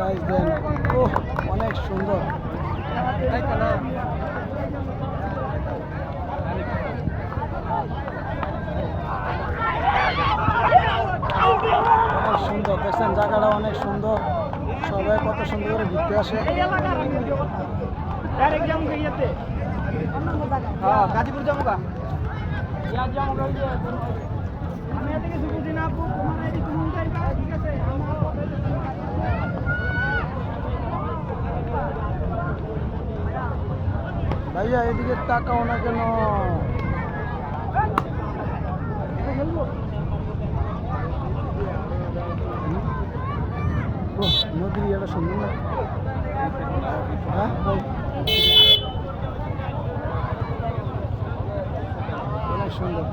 Size দেন ও অনেক সুন্দর। অনেক সুন্দর। দেখছেন জায়গাটা অনেক সুন্দর। সবাই কত সুন্দর করে ঘুরতে আসে। হ্যাঁ গাজীপুর যাব গা। ভাইয়া এদিকে তাকাও না কেন? নদীর এটা সুন্দর না? হ্যাঁ অনেক সুন্দর।